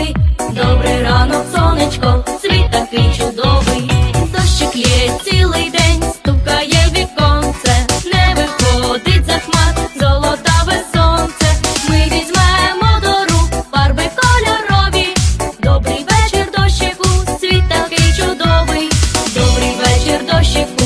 любий, добрий ранок, сонечко, світ такий чудовий, дощик є цілий день, стукає віконце, не виходить за хмар, золотаве сонце. Ми візьмемо до рук фарби кольорові. Добрий вечір, дощику, світ такий чудовий, добрий вечір, дощику.